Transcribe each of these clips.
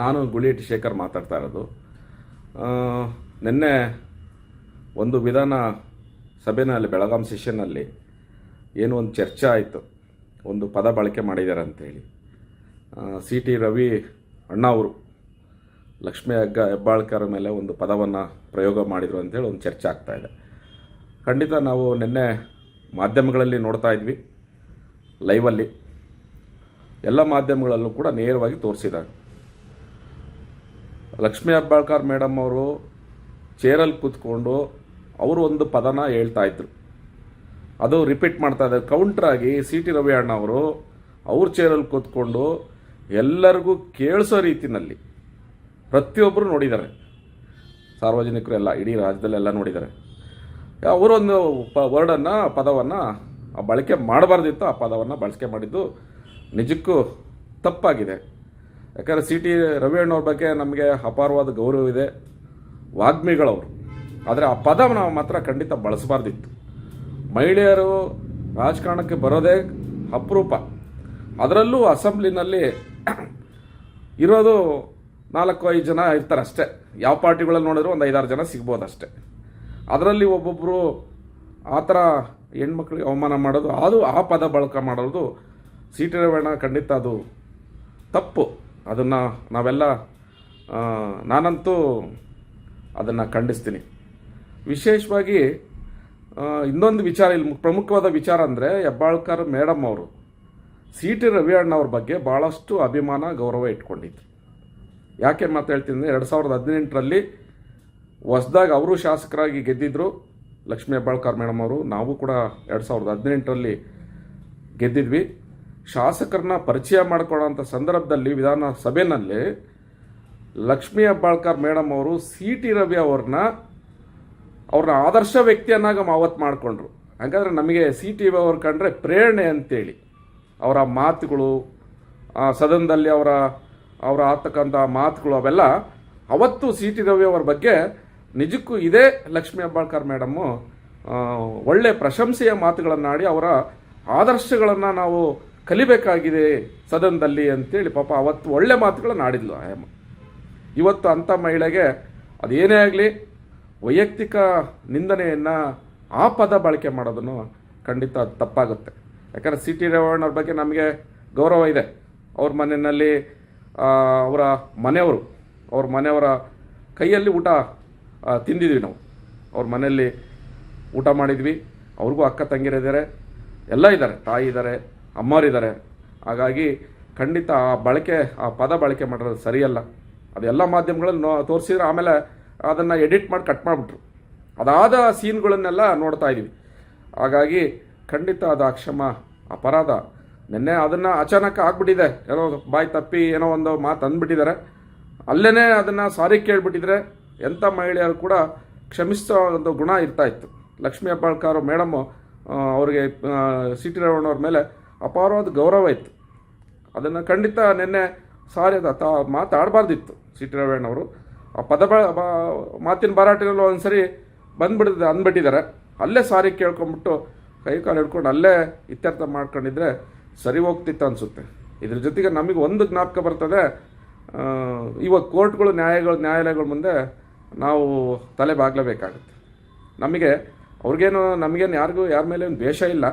ನಾನು ಗುಳಿಯಟಿ ಶೇಖರ್ ಮಾತಾಡ್ತಾ ಇರೋದು. ನಿನ್ನೆ ಒಂದು ವಿಧಾನ ಸಭೆನಲ್ಲಿ, ಬೆಳಗಾಂ ಸೆಷನ್ನಲ್ಲಿ ಏನು ಒಂದು ಚರ್ಚೆ ಆಯಿತು. ಒಂದು ಪದ ಬಳಕೆ ಮಾಡಿದ್ದಾರೆ ಅಂತೇಳಿ ಸಿ ಟಿ ರವಿ ಅಣ್ಣ ಅವರು, ಲಕ್ಷ್ಮೀ ಹಗ್ಗ ಹೆಬ್ಬಾಳ್ಕರ್ ಮೇಲೆ ಒಂದು ಪದವನ್ನು ಪ್ರಯೋಗ ಮಾಡಿದರು ಅಂತೇಳಿ ಒಂದು ಚರ್ಚೆ ಆಗ್ತಾ ಇದೆ. ಖಂಡಿತ ನಾವು ನಿನ್ನೆ ಮಾಧ್ಯಮಗಳಲ್ಲಿ ನೋಡ್ತಾ ಇದ್ವಿ, ಲೈವಲ್ಲಿ. ಎಲ್ಲ ಮಾಧ್ಯಮಗಳಲ್ಲೂ ಕೂಡ ನೇರವಾಗಿ ತೋರಿಸಿದ್ದಾರೆ. ಲಕ್ಷ್ಮೀ ಹೆಬ್ಬಾಳ್ಕರ್ ಮೇಡಮ್ ಅವರು ಚೇರಲ್ಲಿ ಕೂತ್ಕೊಂಡು ಅವರು ಒಂದು ಪದನ ಹೇಳ್ತಾ ಇದ್ರು. ಅದು ರಿಪೀಟ್ ಮಾಡ್ತಾ ಇದ್ದಾರೆ. ಕೌಂಟ್ರಾಗಿ ಸಿ ಟಿ ರವಿ ಅಣ್ಣ ಅವರು ಅವ್ರ ಚೇರಲ್ಲಿ ಕೂತ್ಕೊಂಡು ಎಲ್ಲರಿಗೂ ಕೇಳಿಸೋ ರೀತಿನಲ್ಲಿ ಪ್ರತಿಯೊಬ್ಬರು ನೋಡಿದ್ದಾರೆ. ಸಾರ್ವಜನಿಕರು ಎಲ್ಲ, ಇಡೀ ರಾಜ್ಯದಲ್ಲೆಲ್ಲ ನೋಡಿದ್ದಾರೆ. ಅವರೊಂದು ಪ ವರ್ಡನ್ನು ಪದವನ್ನು ಬಳಕೆ ಮಾಡಬಾರ್ದಿತ್ತು. ಆ ಪದವನ್ನು ಬಳಕೆ ಮಾಡಿದ್ದು ನಿಜಕ್ಕೂ ತಪ್ಪಾಗಿದೆ. ಯಾಕಂದರೆ ಸಿ ಟಿ ರವಿಯಣ್ಣವ್ರ ಬಗ್ಗೆ ನಮಗೆ ಅಪಾರವಾದ ಗೌರವ ಇದೆ. ವಾಗ್ಮಿಗಳವರು. ಆದರೆ ಆ ಪದ ನಾವು ಮಾತ್ರ ಖಂಡಿತ ಬಳಸಬಾರ್ದಿತ್ತು. ಮಹಿಳೆಯರು ರಾಜಕಾರಣಕ್ಕೆ ಬರೋದೇ ಅಪರೂಪ. ಅದರಲ್ಲೂ ಅಸೆಂಬ್ಲಿನಲ್ಲಿ ಇರೋದು ನಾಲ್ಕು, ಐದು ಜನ ಇರ್ತಾರೆ ಅಷ್ಟೇ ಯಾವ ಪಾರ್ಟಿಗಳಲ್ಲಿ ನೋಡಿದ್ರು ಒಂದು ಐದಾರು ಜನ ಸಿಗ್ಬೋದು ಅಷ್ಟೇ ಅದರಲ್ಲಿ ಒಬ್ಬೊಬ್ಬರು ಆ ಥರ ಹೆಣ್ಮಕ್ಳಿಗೆ ಅವಮಾನ ಮಾಡೋದು, ಅದು ಆ ಪದ ಬಳಕೆ ಮಾಡೋದು ಸಿ ಟಿ ಖಂಡಿತ ಅದು ತಪ್ಪು. ಅದನ್ನು ನಾವೆಲ್ಲ ನಾನಂತೂ ಅದನ್ನು ಖಂಡಿಸ್ತೀನಿ. ವಿಶೇಷವಾಗಿ ಇನ್ನೊಂದು ವಿಚಾರ, ಇಲ್ಲಿ ಪ್ರಮುಖವಾದ ವಿಚಾರ ಅಂದರೆ ಹೆಬ್ಬಾಳ್ಕರ್ ಮೇಡಮ್ ಅವರು, ಸಿ ಟಿ ರವಿ ಅಣ್ಣವ್ರ ಬಗ್ಗೆ ಭಾಳಷ್ಟು ಅಭಿಮಾನ, ಗೌರವ ಇಟ್ಕೊಂಡಿದ್ರು. ಯಾಕೆ ಮಾತಾಡ್ತೀನಿ ಅಂದರೆ ಎರಡು ಸಾವಿರದ ಹದಿನೆಂಟರಲ್ಲಿ ಹೊಸ್ದಾಗಿ ಅವರು ಶಾಸಕರಾಗಿ ಗೆದ್ದಿದ್ರು ಲಕ್ಷ್ಮೀ ಹೆಬ್ಬಾಳ್ಕರ್ ಮೇಡಮ್ ಅವರು. ನಾವು ಕೂಡ ಎರಡು ಸಾವಿರದ ಹದಿನೆಂಟರಲ್ಲಿ ಗೆದ್ದಿದ್ವಿ. ಶಾಸಕರನ್ನ ಪರಿಚಯ ಮಾಡ್ಕೊಳ್ಳೋಂಥ ಸಂದರ್ಭದಲ್ಲಿ ವಿಧಾನಸಭೆಯಲ್ಲಿ ಲಕ್ಷ್ಮೀ ಅಬ್ಬಾಳ್ಕರ್ ಮೇಡಮ್ ಅವರು ಸಿ ಟಿ ರವಿ ಅವ್ರನ್ನ ಅವ್ರನ್ನ ಆದರ್ಶ ವ್ಯಕ್ತಿಯನ್ನಾಗ ಮಾವತ್ತು ಮಾಡಿಕೊಂಡ್ರು. ಹಾಗಾದರೆ ನಮಗೆ ಸಿ ಟಿ ಅವ್ರು ಕಂಡ್ರೆ ಪ್ರೇರಣೆ ಅಂತೇಳಿ. ಅವರ ಮಾತುಗಳು ಸದನದಲ್ಲಿ ಅವರ ಅವರ ಆತಕ್ಕಂಥ ಮಾತುಗಳು ಅವೆಲ್ಲ ಅವತ್ತು ಸಿ ಟಿ ರವಿ ಅವರ ಬಗ್ಗೆ ನಿಜಕ್ಕೂ ಇದೇ ಲಕ್ಷ್ಮೀ ಅಬ್ಬಾಳ್ಕರ್ ಮೇಡಮ್ಮು ಒಳ್ಳೆ ಪ್ರಶಂಸೆಯ ಮಾತುಗಳನ್ನಾಡಿ ಅವರ ಆದರ್ಶಗಳನ್ನು ನಾವು ಕಲಿಬೇಕಾಗಿದೆ ಸದನದಲ್ಲಿ ಅಂತೇಳಿ ಪಾಪ ಅವತ್ತು ಒಳ್ಳೆ ಮಾತುಗಳನ್ನು ಆಡಿದ್ಲು ಆಯಮ್ಮ ಇವತ್ತು ಅಂಥ ಮಹಿಳೆಗೆ ಅದೇನೇ ಆಗಲಿ, ವೈಯಕ್ತಿಕ ನಿಂದನೆಯನ್ನು ಆ ಪದ ಬಳಕೆ ಮಾಡೋದನ್ನು ಖಂಡಿತ ತಪ್ಪಾಗುತ್ತೆ. ಯಾಕಂದರೆ ಸಿ ಟಿ ರೇವಣ್ಣವ್ರ ಬಗ್ಗೆ ನಮಗೆ ಗೌರವ ಇದೆ. ಅವ್ರ ಮನೆಯಲ್ಲಿ ಅವರ ಮನೆಯವರು, ಅವ್ರ ಮನೆಯವರ ಕೈಯಲ್ಲಿ ಊಟ ತಿಂದಿದ್ವಿ ನಾವು. ಅವ್ರ ಮನೆಯಲ್ಲಿ ಊಟ ಮಾಡಿದ್ವಿ. ಅವ್ರಿಗೂ ಅಕ್ಕ ತಂಗಿರಿದ್ದಾರೆ ಎಲ್ಲ ಇದ್ದಾರೆ. ತಾಯಿ ಇದ್ದಾರೆ. ಅಮ್ಮರಿದ್ದಾರೆ. ಹಾಗಾಗಿ ಖಂಡಿತ ಆ ಬಳಕೆ, ಆ ಪದ ಬಳಕೆ ಮಾಡಿರೋದು ಸರಿಯಲ್ಲ. ಅದೆಲ್ಲ ಮಾಧ್ಯಮಗಳಲ್ಲಿ ನೋ, ತೋರಿಸಿದ್ರೆ ಆಮೇಲೆ ಅದನ್ನು ಎಡಿಟ್ ಮಾಡಿ ಕಟ್ ಮಾಡಿಬಿಟ್ರು. ಅದಾದ ಸೀನ್ಗಳನ್ನೆಲ್ಲ ನೋಡ್ತಾ ಇದ್ದೀವಿ. ಹಾಗಾಗಿ ಖಂಡಿತ ಅದು ಅಕ್ಷಮ ಅಪರಾಧ. ನಿನ್ನೆ ಅದನ್ನು ಅಚಾನಕ್ ಆಗಿಬಿಟ್ಟಿದೆ. ಏನೋ ಬಾಯಿ ತಪ್ಪಿ ಏನೋ ಒಂದು ಮಾತು ಅಂದ್ಬಿಟ್ಟಿದ್ದಾರೆ. ಅಲ್ಲೇ ಅದನ್ನು ಸಾರಿ ಕೇಳಿಬಿಟ್ಟಿದ್ರೆ ಎಂಥ ಮಹಿಳೆಯರು ಕೂಡ ಕ್ಷಮಿಸೋ ಒಂದು ಗುಣ ಇರ್ತಾ ಇತ್ತು. ಲಕ್ಷ್ಮೀ ಹೆಬ್ಬಾಳ್ಕರ್ ಮೇಡಮ್ಮು ಅವರಿಗೆ ಸಿ ಟಿ ರೇವಣ್ಣವ್ರ ಮೇಲೆ ಅಪಾರವಾದ ಗೌರವ ಇತ್ತು. ಅದನ್ನು ಖಂಡಿತ ನಿನ್ನೆ ಸಾರಿ ಅದು, ತಾ ಮಾತಾಡಬಾರ್ದಿತ್ತು ಸಿ ಟಿ ರವಣ್ಣವರು ಆ ಪದ ಬ- ಮಾತಿನ ಬಾರಾಟಿನಲ್ಲಿ ಒಂದ್ಸರಿ ಬಂದ್ಬಿಡಿದ ಅಂದ್ಬಿಟ್ಟಿದ್ದಾರೆ. ಅಲ್ಲೇ ಸಾರಿ ಕೇಳ್ಕೊಂಬಿಟ್ಟು ಕೈ ಕಾಲು ಹಿಡ್ಕೊಂಡು ಅಲ್ಲೇ ಇತ್ಯರ್ಥ ಮಾಡ್ಕೊಂಡಿದ್ರೆ ಸರಿ ಹೋಗ್ತಿತ್ತು ಅನಿಸುತ್ತೆ. ಇದ್ರ ಜೊತೆಗೆ ನಮಗೆ ಒಂದು ಜ್ಞಾಪಕ ಬರ್ತದೆ ಇವಾಗ ಕೋರ್ಟ್ಗಳು ನ್ಯಾಯಗಳು, ನ್ಯಾಯಾಲಯಗಳ ಮುಂದೆ ನಾವು ತಲೆ ಬಾಗ್ಲೇಬೇಕಾಗುತ್ತೆ. ನಮಗೆ ಅವ್ರಿಗೇನು, ನಮಗೇನು ಯಾರಿಗೂ, ಯಾರ ಮೇಲೆ ಒಂದು ದ್ವೇಷ ಇಲ್ಲ.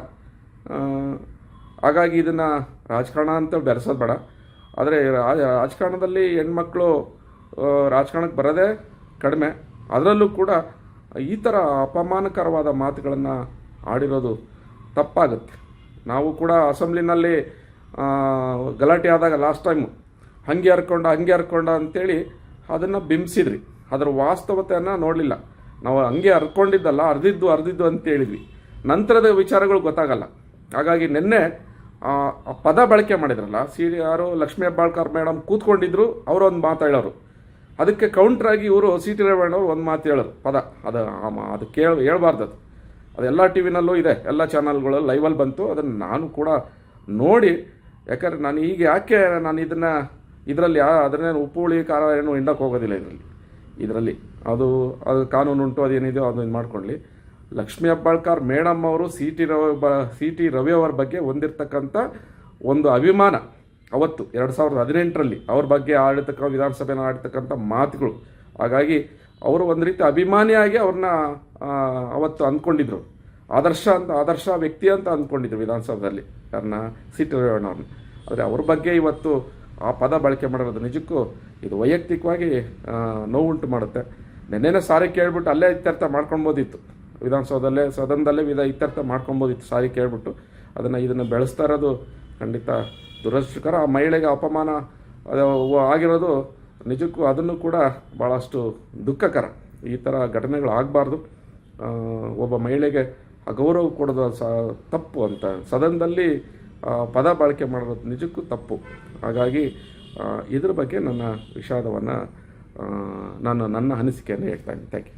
ಹಾಗಾಗಿ ಇದನ್ನು ರಾಜಕಾರಣ ಅಂತ ಬೆರೆಸೋದು ಬೇಡ. ಆದರೆ ರಾಜ, ರಾಜಕಾರಣದಲ್ಲಿ ಹೆಣ್ಮಕ್ಳು ರಾಜಕಾರಣಕ್ಕೆ ಬರೋದೇ ಕಡಿಮೆ. ಅದರಲ್ಲೂ ಕೂಡ ಈ ಥರ ಅಪಮಾನಕರವಾದ ಮಾತುಗಳನ್ನು ಆಡಿರೋದು ತಪ್ಪಾಗುತ್ತೆ. ನಾವು ಕೂಡ ಅಸೆಂಬ್ಲಿನಲ್ಲಿ ಗಲಾಟೆ ಆದಾಗ ಲಾಸ್ಟ್ ಟೈಮು ಹಂಗೆ ಹರ್ಕೊಂಡ ಹಂಗೆ ಹರ್ಕೊಂಡ ಅಂತೇಳಿ ಅದನ್ನು ಬಿಂಬಿಸಿದ್ರಿ ಅದರ ವಾಸ್ತವತೆಯನ್ನು ನೋಡಲಿಲ್ಲ. ನಾವು ಹಂಗೆ ಹರ್ಕೊಂಡಿದ್ದಲ್ಲ ಅರ್ದಿದ್ದು ಅರ್ದಿದ್ದು ಅಂತ ಹೇಳಿದ್ವಿ ನಂತರದ ವಿಚಾರಗಳು ಗೊತ್ತಾಗಲ್ಲ. ಹಾಗಾಗಿ ನಿನ್ನೆ ಪದ ಬಳಕೆ ಮಾಡಿದ್ರಲ್ಲ ಸಿ ಯಾರು ಲಕ್ಷ್ಮೀ ಹೆಬ್ಬಾಳ್ಕರ್ ಮೇಡಮ್ ಕೂತ್ಕೊಂಡಿದ್ರು, ಅವರು ಒಂದು ಮಾತು ಹೇಳೋರು. ಅದಕ್ಕೆ ಕೌಂಟ್ರಾಗಿ ಇವರು ಸಿ ಟಿ ರೇವಣ್ಣವ್ರು ಒಂದು ಮಾತು ಹೇಳೋರು, ಪದ. ಅದು ಅದು ಕೇಳ, ಹೇಳ್ಬಾರ್ದು ಅದು. ಅದೆಲ್ಲ ಟಿ ವಿನಲ್ಲೂ ಇದೆ, ಎಲ್ಲ ಚಾನಲ್ಗಳಲ್ಲಿ ಲೈವಲ್ಲಿ ಬಂತು. ಅದನ್ನು ನಾನು ಕೂಡ ನೋಡಿ, ಯಾಕಂದ್ರೆ ನಾನು ಈಗ ಯಾಕೆ ನಾನು ಇದನ್ನು, ಇದರಲ್ಲಿ ಅದನ್ನೇನು ಉಪ್ಪು, ಹುಳಿ, ಖಾರ ಏನು ಹಿಂಡಕ್ಕೆ ಹೋಗೋದಿಲ್ಲ ಇದರಲ್ಲಿ. ಇದರಲ್ಲಿ. ಅದು ಅದು ಕಾನೂನು ಉಂಟು ಅದೇನಿದೆಯೋ ಅದನ್ನು ಮಾಡ್ಕೊಳ್ಳಿ ಲಕ್ಷ್ಮೀ ಹೆಬ್ಬಾಳ್ಕರ್ ಮೇಡಮ್ ಅವರು, ಸಿ ಟಿ ರವಿ ಬ, ಸಿ ಟಿ ರವಿ ಅವರ ಬಗ್ಗೆ ಹೊಂದಿರತಕ್ಕಂಥ ಒಂದು ಅಭಿಮಾನ ಅವತ್ತು ಎರಡು ಸಾವಿರದ ಹದಿನೆಂಟರಲ್ಲಿ ಅವ್ರ ಬಗ್ಗೆ ಆಡಿರ್ತಕ್ಕ ವಿಧಾನಸಭೆನ ಆಡ್ತಕ್ಕಂಥ ಮಾತುಗಳು. ಹಾಗಾಗಿ ಅವರು ಒಂದು ರೀತಿ ಅಭಿಮಾನಿಯಾಗಿ ಅವ್ರನ್ನ ಅವತ್ತು ಅಂದ್ಕೊಂಡಿದ್ರು. ಆದರ್ಶ ಅಂತ, ಆದರ್ಶ ವ್ಯಕ್ತಿ ಅಂತ ಅಂದ್ಕೊಂಡಿದ್ರು ವಿಧಾನಸಭೆಯಲ್ಲಿ ಯಾರನ್ನ, ಸಿ ಟಿ ರವಿಯಣ್ಣವ್ರನ್ನ ಆದರೆ ಅವ್ರ ಬಗ್ಗೆ ಇವತ್ತು ಆ ಪದ ಬಳಕೆ ಮಾಡಿರೋದು ನಿಜಕ್ಕೂ ಇದು ವೈಯಕ್ತಿಕವಾಗಿ ನೋವುಂಟು ಮಾಡುತ್ತೆ. ನೆನ್ನೆನೇ ಸಾರಿ ಕೇಳ್ಬಿಟ್ಟು ಅಲ್ಲೇ ಇತ್ಯರ್ಥ ಮಾಡ್ಕೊಳ್ಬೋದಿತ್ತು ವಿಧಾನಸೌಧದಲ್ಲೇ, ಸದನದಲ್ಲೇ ವಿಧ ಇತ್ಯರ್ಥ ಮಾಡ್ಕೊಬೋದಿತ್ತು ಸಾರಿ ಕೇಳ್ಬಿಟ್ಟು. ಅದನ್ನು ಇದನ್ನು ಬೆಳೆಸ್ತಾ ಇರೋದು ಖಂಡಿತ ದುರದೃಷ್ಟಕರ. ಆ ಮಹಿಳೆಗೆ ಅಪಮಾನ ಆಗಿರೋದು ನಿಜಕ್ಕೂ ಅದನ್ನು ಕೂಡ ಭಾಳಷ್ಟು ದುಃಖಕರ. ಈ ಥರ ಘಟನೆಗಳು ಆಗಬಾರ್ದು. ಒಬ್ಬ ಮಹಿಳೆಗೆ ಅಗೌರವ ಕೊಡೋದು ಸ, ತಪ್ಪು ಅಂತ. ಸದನದಲ್ಲಿ ಪದ ಬಳಕೆ ಮಾಡೋದು ನಿಜಕ್ಕೂ ತಪ್ಪು. ಹಾಗಾಗಿ ಇದ್ರ ಬಗ್ಗೆ ನನ್ನ ವಿಷಾದವನ್ನು ನಾನು ನನ್ನ ಅನಿಸಿಕೆಯನ್ನು ಹೇಳ್ತಾ ಇದ್ದೀನಿ. Thank you